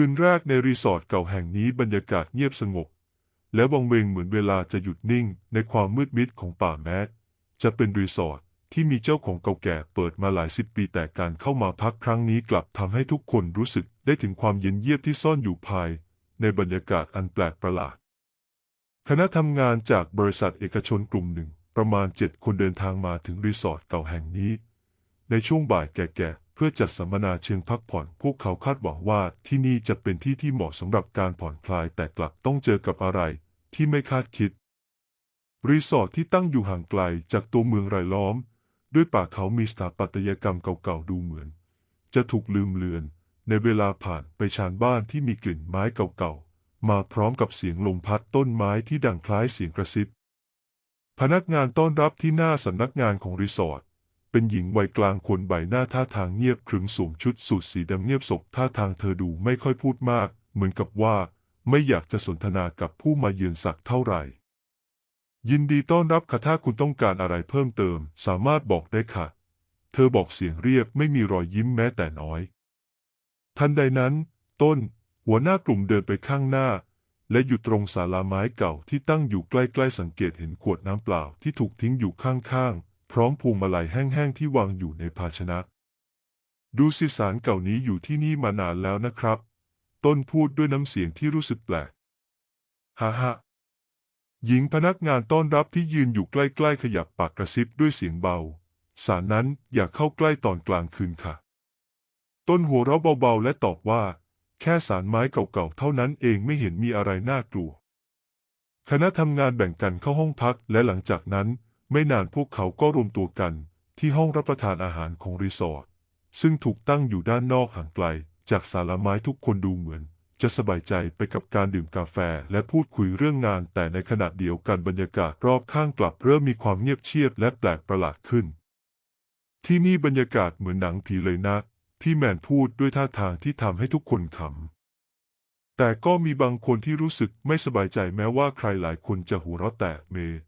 คืนแรกในรีสอร์ทเก่าแห่งนี้บรรยากาศเงียบสงบ และวังเวงเหมือนเวลาจะหยุดนิ่งในความมืดมิดของป่าแมสจะเป็นรีสอร์ทที่มีเจ้าของเก่าแก่เปิดมาหลายสิบปีแต่การเข้ามาพักครั้งนี้กลับทำให้ทุกคนรู้สึกได้ถึงความเย็นเยียบที่ซ่อนอยู่ภาย ในบรรยากาศอันแปลกประหลาด คณะทำงานจากบริษัทเอกชนกลุ่มหนึ่ง ประมาณเจ็ดคนเดินทางมาถึงรีสอร์ทเก่าแห่งนี้ ในช่วงบ่ายแก่ๆ พื่อจัดสัมมนาเชิงพักผ่อน พวกเขาคาดหวังว่าที่นี่จะเป็นที่ที่เหมาะสำหรับการผ่อนคลายแต่กลับต้องเจอกับอะไรที่ไม่คาดคิด รีสอร์ทที่ตั้งอยู่ห่างไกลจากตัวเมืองรายล้อม ด้วยป่าเขามีสถาปัตยกรรมเก่าๆดูเหมือน จะถูกลืมเลือน ในเวลาผ่านไปชานบ้านที่มีกลิ่นไม้เก่าๆ มาพร้อมกับเสียงลมพัดต้นไม้ที่ดังคล้ายเสียงกระซิบ พนักงานต้อนรับที่หน้าสำนักงานของรีสอร์ท เป็นหญิงวัยกลางคนใบหน้าท่าทางเงียบขรึมสวมชุดสูทสีดำเงียบศกท่าทางเธอดูไม่ค่อยพูดมาก เหมือนกับว่า ไม่อยากจะสนทนากับผู้มาเยือนสักเท่าไหร่ ยินดีต้อนรับค่ะถ้าคุณต้องการอะไรเพิ่มเติม สามารถบอกได้ค่ะ เธอบอกเสียงเรียบไม่มีรอยยิ้มแม้แต่น้อย ทันใดนั้น ต้น หัวหน้ากลุ่มเดินไปข้างหน้าและอยู่ตรงศาลาไม้เก่าที่ตั้งอยู่ใกล้ๆสังเกตเห็นขวดน้ำเปล่าที่ถูกทิ้งอยู่ข้างๆ พร้อมพวงมาลัยแห้งๆที่วางอยู่ในภาชนะ ดูสิสารเก่านี้อยู่ที่นี่มานานแล้วนะครับ ต้นพูดด้วยน้ำเสียงที่รู้สึกแปลกฮ่าฮ่าหญิงพนักงานต้อนรับที่ยืนอยู่ใกล้ๆขยับปากกระซิบด้วยเสียงเบา สารนั้นอย่าเข้าใกล้ตอนกลางคืนค่ะ ต้นหัวเราะเบาๆและตอบว่า แค่สารไม้เก่าๆเท่านั้นเองไม่เห็นมีอะไรน่ากลัว คณะทำงานแบ่งกันเข้าห้องพักและหลังจากนั้น ไม่นานพวกเขาก็รวมตัวกันที่ห้องรับประทานอาหารของรีสอร์ทซึ่งถูกตั้งอยู่ด้านนอกห่างไกล จากศาลาไม้ทุกคนดูเหมือน จะสบายใจไปกับการดื่มกาแฟและพูดคุยเรื่องงาน แต่ในขณะเดียวกันบรรยากาศรอบข้างกลับเริ่มมีความเงียบเชียบและแปลกประหลาดขึ้น ที่นี่บรรยากาศเหมือนหนังผีเลยนะที่แมนพูดด้วยท่าทางที่ทำให้ทุกคนขำแต่ก็มีบางคนที่รู้สึกไม่สบายใจแม้ว่าใครหลายคนจะหัวเราะแต่เมย์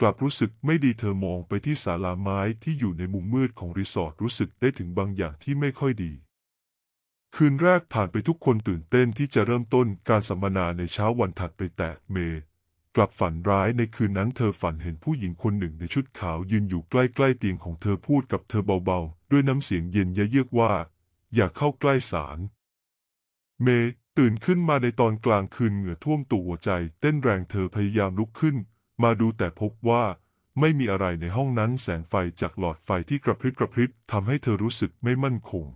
กลับรู้สึกไม่ดีเธอมองไปที่ศาลาไม้ที่อยู่ในมุมมืดของรีสอร์ทรู้สึกได้ถึงบางอย่างที่ไม่ค่อยดี คืนแรกผ่านไปทุกคนตื่นเต้นที่จะเริ่มต้นการสัมมนาในเช้าวันถัดไปแต่เมย์กลับฝันร้ายในคืนนั้นเธอฝันเห็นผู้หญิงคนหนึ่งในชุดขาวยืนอยู่ใกล้ๆเตียงของเธอพูดกับเธอเบาๆ ด้วยน้ำเสียงเย็นยะเยือกว่า อย่าเข้าใกล้สาร เมย์ตื่นขึ้นมาในตอนกลางคืนเหงื่อท่วมตัวใจ เต้นแรงเธอพยายามลุกขึ้น มาดูแต่พบว่า ไม่มีอะไรในห้องนั้นแสงไฟจากหลอดไฟที่กระพริบกระพริบทำให้เธอรู้สึกไม่มั่นคง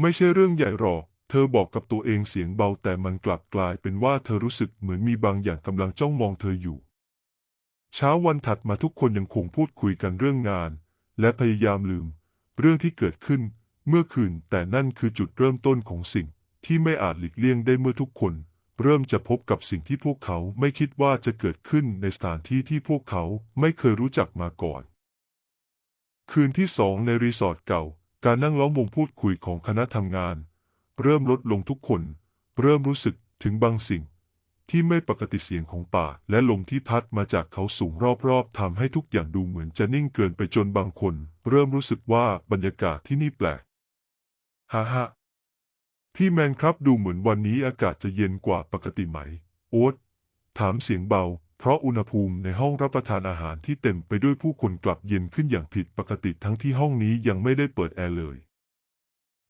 ไม่ใช่เรื่องใหญ่หรอก เธอบอกกับตัวเองเสียงเบาแต่มันกลับกลายเป็นว่าเธอรู้สึกเหมือนมีบางอย่างกำลังจ้องมองเธออยู่ เช้าวันถัดมาทุกคนยังคงพูดคุยกันเรื่องงาน และพยายามลืม เรื่องที่เกิดขึ้นเมื่อคืนแต่นั่นคือจุดเริ่มต้นของสิ่งที่ไม่อาจหลีกเลี่ยงได้เมื่อทุกคน เริ่มจะพบกับสิ่งที่พวกเขาไม่คิดว่าจะเกิดขึ้นในสถานที่ที่พวกเขาไม่เคยรู้จักมาก่อน คืนที่สองในรีสอร์ทเก่า การนั่งล้อมวงพูดคุยของคณะทำงาน เริ่มลดลงทุกคน เริ่มรู้สึกถึงบางสิ่ง ที่ไม่ปกติเสียงของป่า และลมที่พัดมาจากเขาสูงรอบๆทำให้ทุกอย่างดูเหมือนจะนิ่งเกินไปจนบางคน เริ่มรู้สึกว่าบรรยากาศที่นี่แปลกฮ่าฮ่า พี่แมนครับดูเหมือนวันนี้อากาศจะเย็นกว่าปกติไหม โอ๊ตถามเสียงเบา เพราะอุณหภูมิในห้องรับประทานอาหารที่เต็มไปด้วยผู้คนกลับเย็นขึ้นอย่างผิดปกติทั้งที่ห้องนี้ยังไม่ได้เปิดแอร์เลย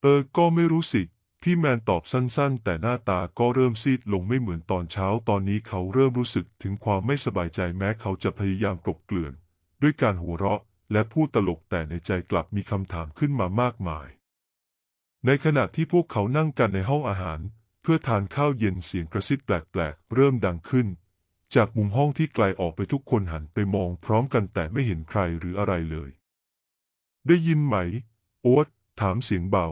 เออ ก็ไม่รู้สิ พี่แมนตอบสั้นๆ แต่หน้าตาก็เริ่มซีดลงไม่เหมือนตอนเช้า ตอนนี้เขาเริ่มรู้สึกถึงความไม่สบายใจแม้เขาจะพยายามกลบเกลื่อน ด้วยการหัวเราะและพูดตลกแต่ในใจกลับมีคำถามขึ้นมามากมาย ในขณะที่พวกเขานั่งกันในห้องอาหาร เพื่อทานข้าวเย็นเสียงกระซิบแปลกๆ เริ่มดังขึ้น จากมุมห้องที่ไกลออกไปทุกคนหันไปมองพร้อมกันแต่ไม่เห็นใครหรืออะไรเลย ได้ยินไหม โอ๊ตถามเสียงเบา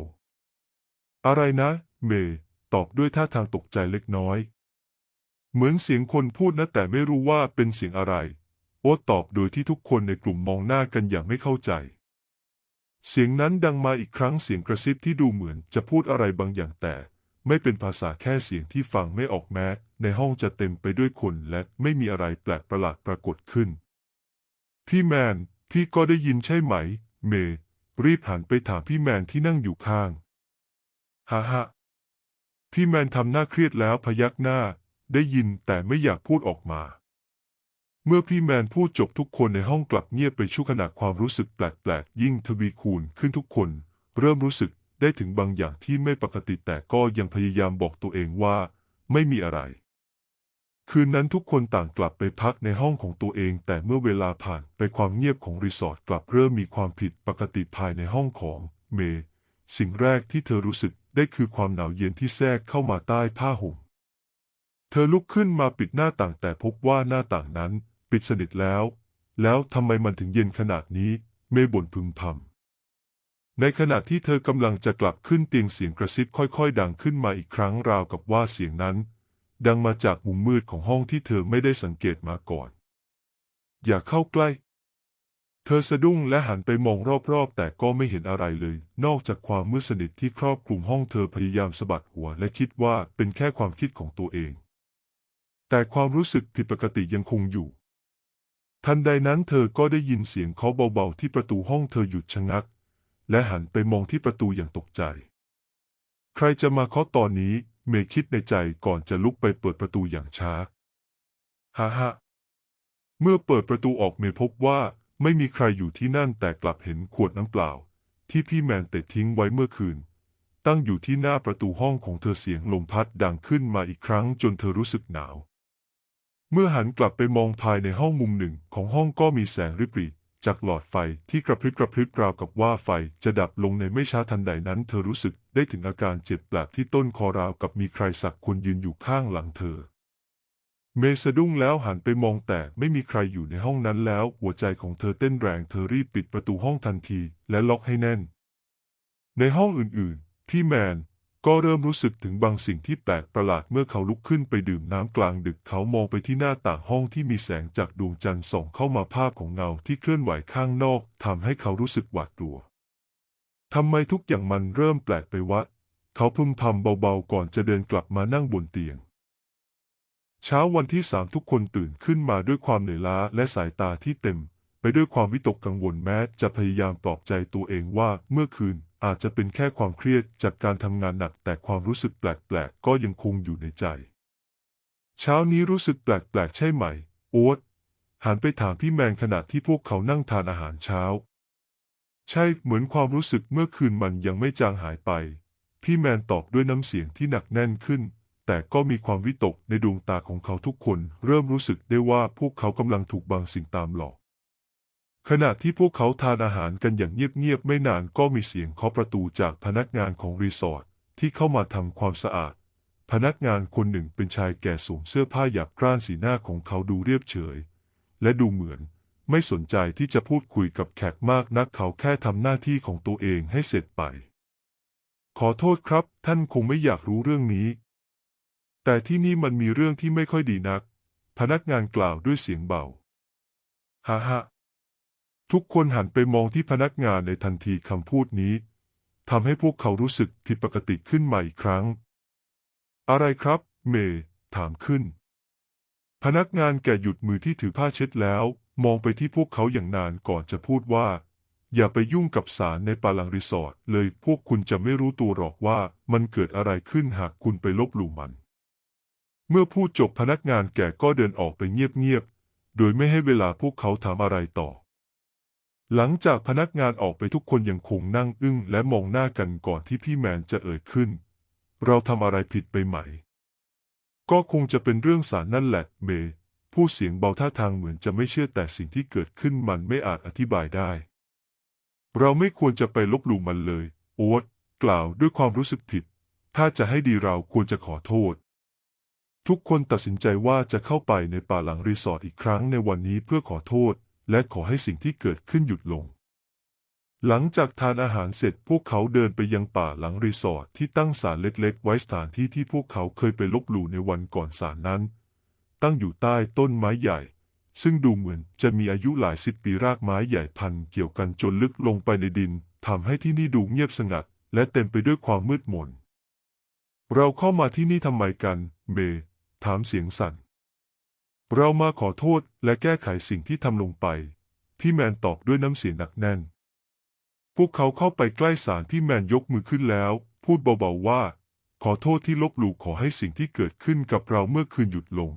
อะไรนะ เมย์ตอบด้วยท่าทางตกใจเล็กน้อย เหมือนเสียงคนพูดนะแต่ไม่รู้ว่าเป็นเสียงอะไร โอ๊ตตอบโดยที่ทุกคนในกลุ่มมองหน้ากันอย่างไม่เข้าใจ เสียงนั้นดังมาอีกครั้งเสียงกระซิบที่ดูเหมือนจะพูดอะไรบางอย่างแต่ ไม่เป็นภาษาแค่เสียงที่ฟังไม่ออกแม้ ในห้องจะเต็มไปด้วยคนและไม่มีอะไรแปลกประหลาดปรากฏขึ้น พี่แมน พี่ก็ได้ยินใช่ไหม เม รีบหันไปถามพี่แมนที่นั่งอยู่ข้างฮ่าฮ่าพี่แมนทำหน้าเครียดแล้วพยักหน้า ได้ยินแต่ไม่อยากพูดออกมา เมื่อพี่แมนพูดจบทุกคนในห้องกลับเงียบไปชั่วขณะความรู้สึกแปลกๆ ยิ่งทวีคูณขึ้นทุกคน เริ่มรู้สึกได้ถึงบางอย่างที่ไม่ปกติแต่ก็ยังพยายามบอกตัวเองว่า ไม่มีอะไร คืนนั้นทุกคนต่างกลับไปพักในห้องของตัวเอง แต่เมื่อเวลาผ่านไปความเงียบของรีสอร์ทกลับเริ่มมีความผิดปกติภายในห้องของเมย์สิ่งแรกที่เธอรู้สึกได้คือความหนาวเย็นที่แทรกเข้ามาใต้ผ้าห่ม เธอลุกขึ้นมาปิดหน้าต่างแต่พบว่าหน้าต่างนั้น ปิดสนิทแล้ว แล้วทำไมมันถึงเย็นขนาดนี้ เมย์บ่นพึมพำในขณะที่เธอกำลังจะกลับขึ้นเตียงเสียงกระซิบค่อยๆ ดังขึ้นมาอีกครั้งราวกับว่าเสียงนั้น ดังมาจากมุมมืดของห้องที่เธอไม่ได้สังเกตมาก่อน อย่าเข้าใกล้ เธอสะดุ้งและหันไปมองรอบๆ แต่ก็ไม่เห็นอะไรเลย นอกจากความมืดสนิทที่ครอบคลุมห้องเธอพยายามสะบัดหัว และคิดว่าเป็นแค่ความคิดของตัวเองแต่ความรู้สึกผิดปกติยังคงอยู่ ทันใดนั้นเธอก็ได้ยินเสียงเคาะเบาๆที่ประตูห้องเธอหยุดชะงัก และหันไปมองที่ประตูอย่างตกใจ ใครจะมาเคาะตอนนี้ เมย์คิดในใจก่อนจะลุกไปเปิดประตูอย่างช้าฮ่าฮ่าเมื่อเปิดประตูออกเมย์พบว่าไม่มีใครอยู่ที่นั่นแต่กลับเห็นขวดน้ำเปล่า ที่พี่แมนเตะทิ้งไว้เมื่อคืน ตั้งอยู่ที่หน้าประตูห้องของเธอเสียงลมพัดดังขึ้นมาอีกครั้งจนเธอรู้สึกหนาว เมื่อหันกลับไปมองภายในห้องมุมหนึ่งของห้องก็มีแสงริบหรี่จากหลอดไฟที่กระพริบกระพริบราวกับว่าไฟจะดับลงในไม่ช้าทันใดนั้น เธอรู้สึกได้ถึงอาการเจ็บแปลบที่ต้นคอราวกับมีใครสักคนยืนอยู่ข้างหลังเธอ เมสะดุ้งแล้วหันไปมองแต่ไม่มีใครอยู่ในห้องนั้นแล้ว หัวใจของเธอเต้นแรงเธอรีบปิดประตูห้องทันทีและล็อกให้แน่น ในห้องอื่นๆพี่แมน ก็เริ่มรู้สึกถึงบางสิ่งที่แปลกประหลาดเมื่อเขาลุกขึ้นไปดื่มน้ำกลางดึกเขามองไปที่หน้าต่างห้องที่มีแสงจากดวงจันทร์ส่องเข้ามาภาพของเงาที่เคลื่อนไหวข้างนอกทำให้เขารู้สึกหวาดกลัวทำไมทุกอย่างมันเริ่มแปลกไปวะ เขาพึมพำเบาๆก่อนจะเดินกลับมานั่งบนเตียง เช้าวันที่สามทุกคนตื่นขึ้นมาด้วยความเหนื่อยล้าและสายตาที่เต็ม ไปด้วยความวิตกกังวลแม้จะพยายามปลอบใจตัวเองว่าเมื่อคืนอาจจะเป็นแค่ความเครียดจากการทำงานหนักแต่ความรู้สึกแปลกๆ ก็ยังคงอยู่ในใจ เช้านี้รู้สึกแปลกๆ ใช่ไหม โอ๊ตหันไปถามพี่แมนขณะที่พวกเขานั่งทานอาหารเช้า ใช่เหมือนความรู้สึกเมื่อคืนมันยังไม่จางหายไป พี่แมนตอบด้วยน้ำเสียงที่หนักแน่นขึ้น แต่ก็มีความวิตกในดวงตาของเขาทุกคน เริ่มรู้สึกได้ว่าพวกเขากำลังถูกบางสิ่งตามหลอก ขณะที่พวกเขาทานอาหารกันอย่างเงียบๆไม่นานก็มีเสียงเคาะประตูจากพนักงานของรีสอร์ทที่เข้ามาทำความสะอาด พนักงานคนหนึ่งเป็นชายแก่สวมเสื้อผ้าหยาบกร้านสีหน้าของเขาดูเรียบเฉย และดูเหมือนไม่สนใจที่จะพูดคุยกับแขกมากนักเขาแค่ทำหน้าที่ของตัวเองให้เสร็จไป ขอโทษครับ ท่านคงไม่อยากรู้เรื่องนี้ แต่ที่นี่มันมีเรื่องที่ไม่ค่อยดีนัก พนักงานกล่าวด้วยเสียงเบาฮ่าฮ่า ทุกคนหันไปมองที่พนักงานในทันทีคำพูดนี้ทำให้พวกเขารู้สึกผิดปกติขึ้นใหมาอีกครั้ง อะไรครับ เมย์ถามขึ้น พนักงานแก่หยุดมือที่ถือผ้าเช็ดแล้ว มองไปที่พวกเขาอย่างนานก่อนจะพูดว่า อย่าไปยุ่งกับสารในปาลังรีสอร์ทเลยพวกคุณจะไม่รู้ตัวหรอกว่ามันเกิดอะไรขึ้นหากคุณไปลบหลู่มัน เมื่อพูดจบพนักงานแก่ก็เดินออกไปเงียบๆโดยไม่ให้เวลาพวกเขาถามอะไรต่อ หลังจากพนักงานออกไปทุกคนยังคงนั่งอึ้งและมองหน้ากันก่อนที่พี่แมนจะเอ่ยขึ้น เราทำอะไรผิดไปไหม ก็คงจะเป็นเรื่องสารนั่นแหละเมย์พูดเสียงเบาท่าทางเหมือนจะไม่เชื่อแต่สิ่งที่เกิดขึ้นมันไม่อาจอธิบายได้ เราไม่ควรจะไปลบหลู่มันเลย โอ๊ตกล่าวด้วยความรู้สึกผิด ถ้าจะให้ดีเราควรจะขอโทษ ทุกคนตัดสินใจว่าจะเข้าไปในป่าหลังรีสอร์ทอีกครั้งในวันนี้เพื่อขอโทษ และขอให้สิ่งที่เกิดขึ้นหยุดลง หลังจากทานอาหารเสร็จพวกเขาเดินไปยังป่าหลังรีสอร์ทที่ตั้งศาลเล็กๆ ไว้สถานที่ที่พวกเขาเคยไปลบหลู่ในวันก่อนศาลนั้น ตั้งอยู่ใต้ต้นไม้ใหญ่ ซึ่งดูเหมือนจะมีอายุหลายสิบปีรากไม้ใหญ่พันเกี่ยวกันจนลึกลงไปในดินทำให้ที่นี่ดูเงียบสงัด และเต็มไปด้วยความมืดมน เราเข้ามาที่นี่ทำไมกันเมย์ถามเสียงสั่น เรามาขอโทษและแก้ไขสิ่งที่ทำลงไป พี่แมนตอบด้วยน้ำเสียงหนักแน่น พวกเขาเข้าไปใกล้ศาลพี่แมนยกมือขึ้นแล้ว พูดเบาๆว่า ขอโทษที่ลบหลู่ขอให้สิ่งที่เกิดขึ้นกับเราเมื่อคืนหยุดลง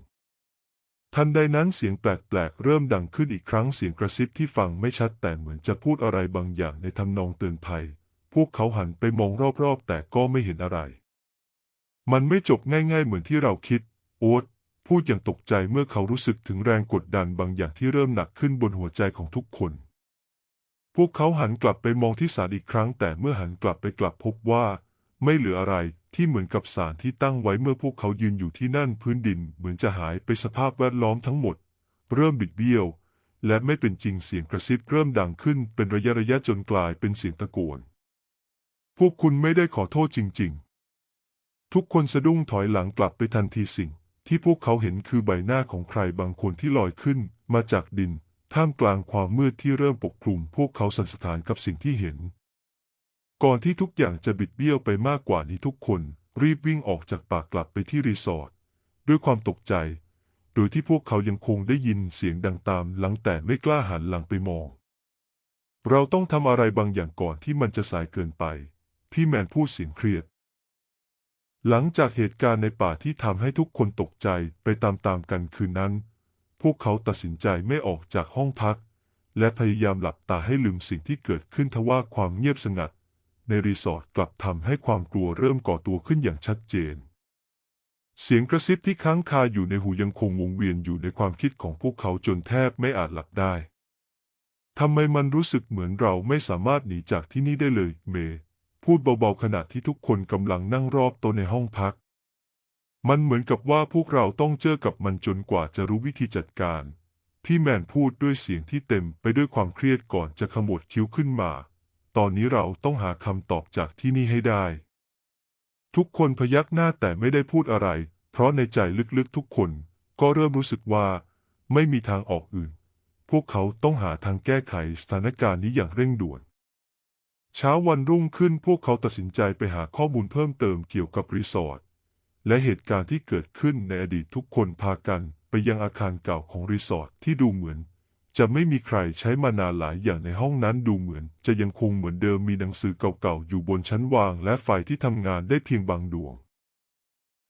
ทันใดนั้นเสียงแปลกๆเริ่มดังขึ้นอีกครั้งเสียงกระซิบที่ฟังไม่ชัดแต่เหมือนจะพูดอะไรบางอย่างในทำนองเตือนภัย พวกเขาหันไปมองรอบๆแต่ก็ไม่เห็นอะไร มันไม่จบง่ายๆเหมือนที่เราคิด โอ๊ต พูดอย่างตกใจเมื่อเขารู้สึกถึงแรงกดดันบางอย่างที่เริ่มหนักขึ้นบนหัวใจของทุกคน พวกเขาหันกลับไปมองที่ศาลอีกครั้ง แต่เมื่อหันกลับไปกลับพบว่า ไม่เหลืออะไรที่เหมือนกับศาลที่ตั้งไว้เมื่อพวกเขายืนอยู่ที่นั่นพื้นดิน เหมือนจะหายไปสภาพแวดล้อมทั้งหมด เริ่มบิดเบี้ยว และไม่เป็นจริงเสียงกระซิบเริ่มดังขึ้นเป็นระยะระยะจนกลายเป็นเสียงตะโกน พวกคุณไม่ได้ขอโทษจริง ๆ ทุกคนสะดุ้งถอยหลังกลับไปทันทีสิ่ง ที่พวกเขาเห็นคือใบหน้าของใครบางคนที่ลอยขึ้นมาจากดิน ท่ามกลางความมืดที่เริ่มปกคลุม พวกเขาสันสถานกับสิ่งที่เห็น ก่อนที่ทุกอย่างจะบิดเบี้ยวไปมากกว่านี้ทุกคน รีบวิ่งออกจากป่ากลับไปที่รีสอร์ทด้วยความตกใจ โดยที่พวกเขายังคงได้ยินเสียงดังตามหลังแต่ไม่กล้าหันหลังไปมอง เราต้องทำอะไรบางอย่างก่อนที่มันจะสายเกินไป พี่แมนพูดเสียงเครียด หลังจากเหตุการณ์ในป่าที่ทำให้ทุกคนตกใจไปตามๆกันคืนนั้น พวกเขาตัดสินใจไม่ออกจากห้องพัก และพยายามหลับตาให้ลืมสิ่งที่เกิดขึ้นทว่าความเงียบสงัด ในรีสอร์ทกลับทำให้ความกลัวเริ่มก่อตัวขึ้นอย่างชัดเจน เสียงกระซิบที่ค้างคาอยู่ในหูยังคงวงเวียนอยู่ในความคิดของพวกเขาจนแทบไม่อาจหลับได้ทำไมมันรู้สึกเหมือนเราไม่สามารถหนีจากที่นี่ได้เลย เมย์ พูดเบาๆขณะที่ทุกคนกำลังนั่งรอบโต๊ะในห้องพัก มันเหมือนกับว่าพวกเราต้องเจอกับมันจนกว่าจะรู้วิธีจัดการ พี่แมนพูดด้วยเสียงที่เต็มไปด้วยความเครียดก่อนจะขมวดคิ้วขึ้นมา ตอนนี้เราต้องหาคำตอบจากที่นี่ให้ได้ ทุกคนพยักหน้าแต่ไม่ได้พูดอะไร เพราะในใจลึกๆทุกคนก็เริ่มรู้สึกว่าไม่มีทางออกอื่น พวกเขาต้องหาทางแก้ไขสถานการณ์นี้อย่างเร่งด่วน เช้าวันรุ่งขึ้นพวกเขาตัดสินใจไปหาข้อมูลเพิ่มเติมเกี่ยวกับรีสอร์ทและเหตุการณ์ที่เกิดขึ้นในอดีตทุกคนพากันไปยังอาคารเก่าของรีสอร์ทที่ดูเหมือน จะไม่มีใครใช้มานานหลายอย่างในห้องนั้นดูเหมือน จะยังคงเหมือนเดิมมีหนังสือเก่าๆอยู่บนชั้นวาง และไฟที่ทำงานได้เพียงบางดวง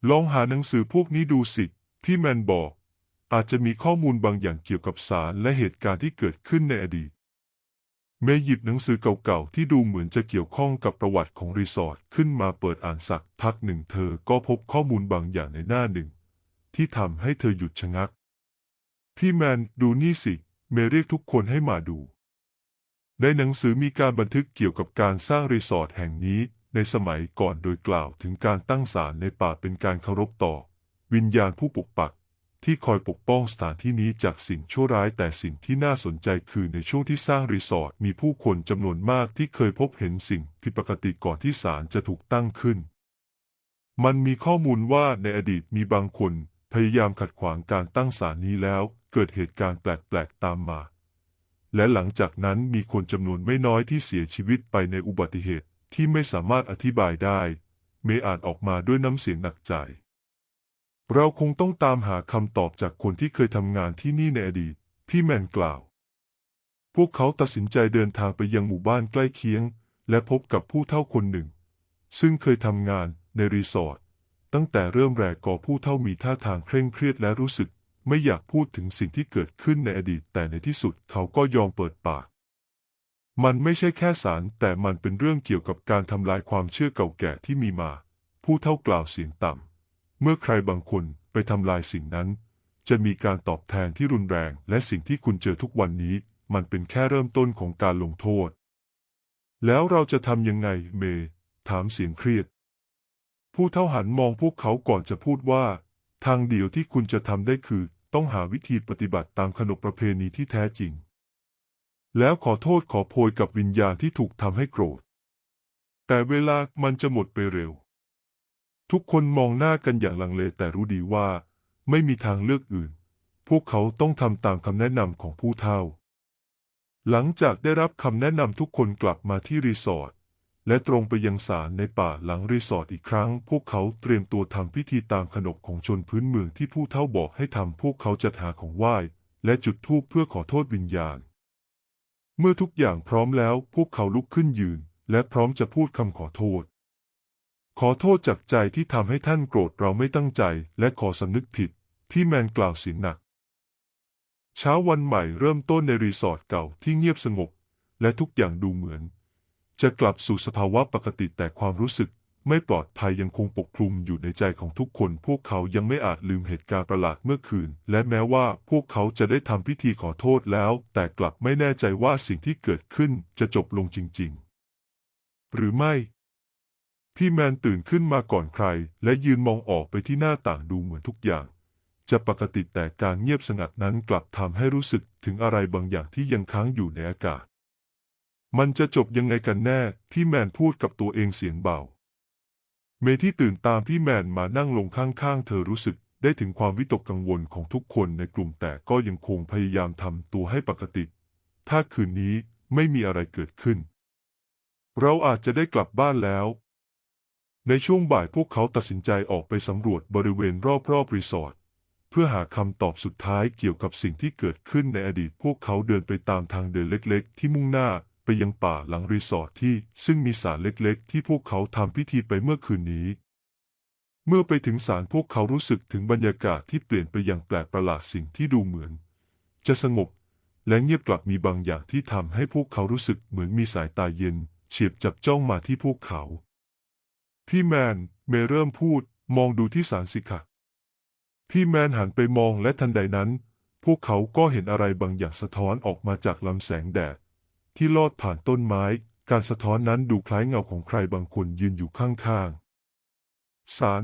ลองหาหนังสือพวกนี้ดูสิพี่แมนบอก อาจจะมีข้อมูลบางอย่างเกี่ยวกับสารและเหตุการณ์ที่เกิดขึ้นในอดีต เมย์หยิบหนังสือเก่าๆที่ดูเหมือนจะเกี่ยวข้องกับประวัติของรีสอร์ทขึ้นมาเปิดอ่านสักพักหนึ่งเธอก็พบข้อมูลบางอย่างในหน้าหนึ่ง ที่ทำให้เธอหยุดชะงัก พี่แมนดูนี่สิ เมย์เรียกทุกคนให้มาดู ในหนังสือมีการบันทึกเกี่ยวกับการสร้างรีสอร์ทแห่งนี้ในสมัยก่อนโดยกล่าวถึงการตั้งศาลในป่าเป็นการเคารพต่อ วิญญาณผู้ปกปัก ที่คอยปกป้องสถานที่นี้จากสิ่งชั่วร้ายแต่สิ่งที่น่าสนใจคือในช่วงที่สร้างรีสอร์ทมีผู้คนจำนวนมากที่เคยพบเห็นสิ่งผิดปกติก่อนที่ศาลจะถูกตั้งขึ้น มันมีข้อมูลว่าในอดีตมีบางคนพยายามขัดขวางการตั้งศาลนี้แล้วเกิดเหตุการณ์แปลก ๆ ตามมา และหลังจากนั้นมีคนจำนวนไม่น้อยที่เสียชีวิตไปในอุบัติเหตุที่ไม่สามารถอธิบายได้ เมอ่านออกมาด้วยน้ำเสียงหนักใจ เราคงต้องตามหาคำตอบจากคนที่เคยทำงานที่นี่ในอดีต พี่แมนกล่าว พวกเขาตัดสินใจเดินทางไปยังหมู่บ้านใกล้เคียง และพบกับผู้เฒ่าคนหนึ่ง ซึ่งเคยทำงานในรีสอร์ทตั้งแต่เริ่มแรกก่อผู้เฒ่ามีท่าทางเคร่งเครียดและรู้สึก ไม่อยากพูดถึงสิ่งที่เกิดขึ้นในอดีต แต่ในที่สุดเขาก็ยอมเปิดปาก มันไม่ใช่แค่สาร แต่มันเป็นเรื่องเกี่ยวกับการทำลายความเชื่อเก่าแก่ที่มีมา ผู้เฒ่ากล่าวเสียงต่ำ เมื่อใครบางคนไปทำลายสิ่งนั้น จะมีการตอบแทนที่รุนแรง และสิ่งที่คุณเจอทุกวันนี้ มันเป็นแค่เริ่มต้นของการลงโทษ แล้วเราจะทำยังไงเมย์ถามเสียงเครียด ผู้เฒ่าหันมองพวกเขาก่อนจะพูดว่า ทางเดียวที่คุณจะทำได้คือ ต้องหาวิธีปฏิบัติตามขนบประเพณีที่แท้จริง แล้วขอโทษขอโพยกับวิญญาณที่ถูกทำให้โกรธ แต่เวลามันจะหมดไปเร็ว ทุกคนมองหน้ากันอย่างลังเลแต่รู้ดีว่า ไม่มีทางเลือกอื่น พวกเขาต้องทำตามคำแนะนำของผู้เฒ่า หลังจากได้รับคำแนะนำทุกคนกลับมาที่รีสอร์ทและตรงไปยังศาลในป่าหลังรีสอร์ทอีกครั้ง พวกเขาเตรียมตัวทำพิธีตามขนบของชนพื้นเมืองที่ผู้เฒ่าบอกให้ทำพวกเขาจัดหาของไหว้และจุดธูปเพื่อขอโทษวิญญาณ เมื่อทุกอย่างพร้อมแล้ว พวกเขาลุกขึ้นยืน และพร้อมจะพูดคำขอโทษ ขอโทษจากใจที่ทำให้ท่านโกรธเราไม่ตั้งใจ และขอสำนึกผิดพี่แมนกล่าวสียงหนัก เช้าวันใหม่เริ่มต้นในรีสอร์ทเก่าที่เงียบสงบ และทุกอย่างดูเหมือน จะกลับสู่สภาวะปกติแต่ความรู้สึกไม่ปลอดภัยยังคงปกคลุมอยู่ในใจของทุกคน พวกเขายังไม่อาจลืมเหตุการณ์ประหลาดเมื่อคืน และแม้ว่าพวกเขาจะได้ทำพิธีขอโทษแล้ว แต่กลับไม่แน่ใจว่าสิ่งที่เกิดขึ้นจะจบลงจริง ๆ หรือไม่ พี่แมนตื่นขึ้นมาก่อนใคร และยืนมองออกไปที่หน้าต่างดูเหมือนทุกอย่าง จะปกติแต่การเงียบสงัดนั้นกลับทำให้รู้สึกถึงอะไรบางอย่างที่ยังค้างอยู่ในอากาศ มันจะจบยังไงกันแน่ พี่แมนพูดกับตัวเองเสียงเบา เมที่ตื่นตามพี่แมนมานั่งลงข้างๆ เธอรู้สึกได้ถึงความวิตกกังวลของทุกคนในกลุ่มแต่ก็ยังคงพยายามทำตัวให้ปกติ ถ้าคืนนี้ไม่มีอะไรเกิดขึ้น เราอาจจะได้กลับบ้านแล้ว ในช่วงบ่ายพวกเขาตัดสินใจออกไปสำรวจบริเวณรอบๆรีสอร์ทเพื่อหาคำตอบสุดท้ายเกี่ยวกับสิ่งที่เกิดขึ้นในอดีตพวกเขาเดินไปตามทางเดินเล็กๆ ที่มุ่งหน้าไปยังป่าหลังรีสอร์ทที่ซึ่งมีศาลเล็กๆ ที่พวกเขาทำพิธีไปเมื่อคืนนี้ เมื่อไปถึงศาลพวกเขารู้สึกถึงบรรยากาศที่เปลี่ยนไปอย่างแปลกประหลาดสิ่งที่ดูเหมือน จะสงบและเงียบกลับมีบางอย่างที่ทำให้พวกเขารู้สึกเหมือนมีสายตาเย็น เฉียบจับจ้องมาที่พวกเขา พี่แมน เมเริ่มพูด มองดูที่ศาลสิคะพี่แมนหันไปมองและทันใดนั้น พวกเขาก็เห็นอะไรบางอย่างสะท้อนออกมาจากลำแสงแดด ที่ลอดผ่านต้นไม้ การสะท้อนนั้นดูคล้ายเงาของใครบางคนยืนอยู่ข้างๆศาล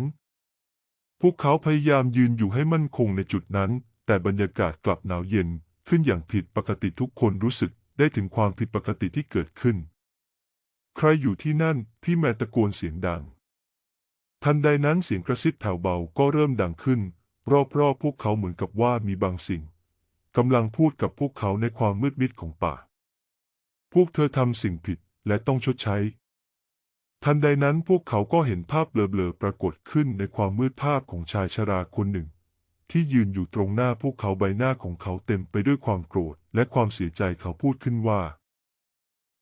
พวกเขาพยายามยืนอยู่ให้มั่นคงในจุดนั้น แต่บรรยากาศกลับหนาวเย็นขึ้นอย่างผิดปกติทุกคนรู้สึกได้ถึงความผิดปกติที่เกิดขึ้น ใครอยู่ที่นั่นพี่แมนตะโกนเสียงดัง ทันใดนั้นเสียงกระซิบแผ่วเบาก็เริ่มดังขึ้น รอบๆพวกเขาเหมือนกับว่ามีบางสิ่งกำลังพูดกับพวกเขาในความมืดมิดของป่า พวกเธอทำสิ่งผิดและต้องชดใช้ ทันใดนั้นพวกเขาก็เห็นภาพเบลอๆปรากฏขึ้นในความมืดภาพของชายชราคนหนึ่ง ที่ยืนอยู่ตรงหน้าพวกเขาใบหน้าของเขาเต็มไปด้วยความโกรธและความเสียใจเขาพูดขึ้นว่า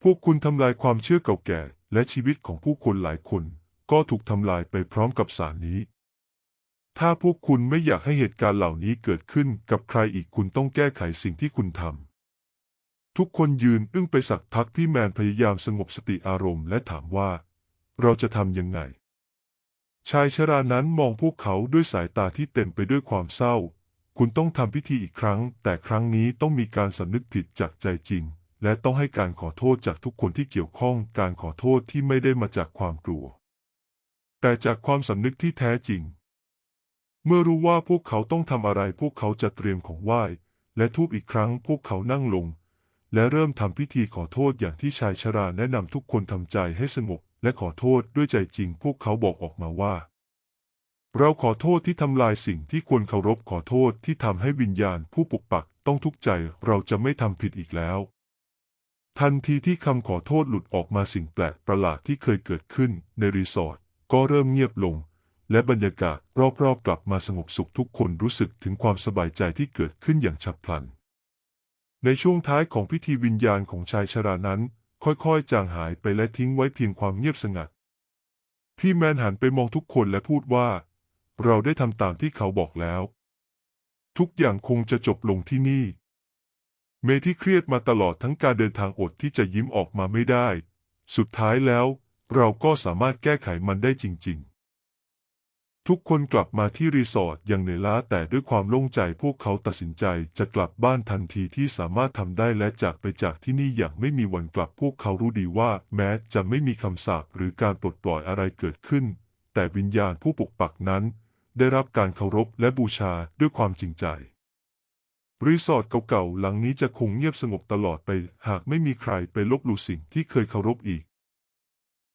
พวกคุณทำลายความเชื่อเก่าแก่ และชีวิตของผู้คนหลายคน ก็ถูกทำลายไปพร้อมกับสารนี้ ถ้าพวกคุณไม่อยากให้เหตุการณ์เหล่านี้เกิดขึ้นกับใครอีกคุณต้องแก้ไขสิ่งที่คุณทำทุกคนยืนอึ้งไปสักพักพี่แมนพยายามสงบสติอารมณ์และถามว่า เราจะทำยังไง ชายชรานั้นมองพวกเขาด้วยสายตาที่เต็มไปด้วยความเศร้า คุณต้องทำพิธีอีกครั้ง แต่ครั้งนี้ต้องมีการสำนึกผิดจากใจจริง และต้องให้การขอโทษจากทุกคนที่เกี่ยวข้องการขอโทษที่ไม่ได้มาจากความกลัว แต่จากความสำนึกที่แท้จริง เมื่อรู้ว่าพวกเขาต้องทำอะไรพวกเขาจะเตรียมของไหว้ และทูบอีกครั้งพวกเขานั่งลง และเริ่มทำพิธีขอโทษอย่างที่ชายชราแนะนำทุกคนทำใจให้สงบและขอโทษด้วยใจจริง พวกเขาบอกออกมาว่า เราขอโทษที่ทำลายสิ่งที่ควรเคารพขอโทษที่ทำให้วิญญาณผู้ปกปักต้องทุกข์ใจเราจะไม่ทำผิดอีกแล้ว ทันทีที่คำขอโทษหลุดออกมาสิ่งแปลกประหลาดที่เคยเกิดขึ้นในรีสอร์ทก็เริ่มเงียบลง และบรรยากาศรอบๆ กลับมาสงบสุขทุกคนรู้สึกถึงความสบายใจที่เกิดขึ้นอย่างฉับพลัน ในช่วงท้ายของพิธีวิญญาณของชายชรานั้น ค่อยๆ จางหายไปและทิ้งไว้เพียงความเงียบสงัดพี่แมนหันไปมองทุกคนและพูดว่า เราได้ทำตามที่เขาบอกแล้ว ทุกอย่างคงจะจบลงที่นี่ เมที่เครียดมาตลอดทั้งการเดินทางอดที่จะยิ้มออกมาไม่ได้ สุดท้ายแล้ว เราก็สามารถแก้ไขมันได้จริง ๆ ทุกคนกลับมาที่รีสอร์ทอย่างเหนื่อยล้าแต่ด้วยความโล่งใจพวกเขาตัดสินใจจะกลับบ้านทันทีที่สามารถทำได้และจากไปจากที่นี่อย่างไม่มีวันกลับพวกเขารู้ดีว่า แม้จะไม่มีคำสาปหรือการปลดปล่อยอะไรเกิดขึ้น แต่วิญญาณผู้ปกปักนั้น ได้รับการเคารพและบูชาด้วยความจริงใจ รีสอร์ทเก่าๆ หลังนี้จะคงเงียบสงบตลอดไป หากไม่มีใครไปลบหลู่สิ่งที่เคยเคารพอีก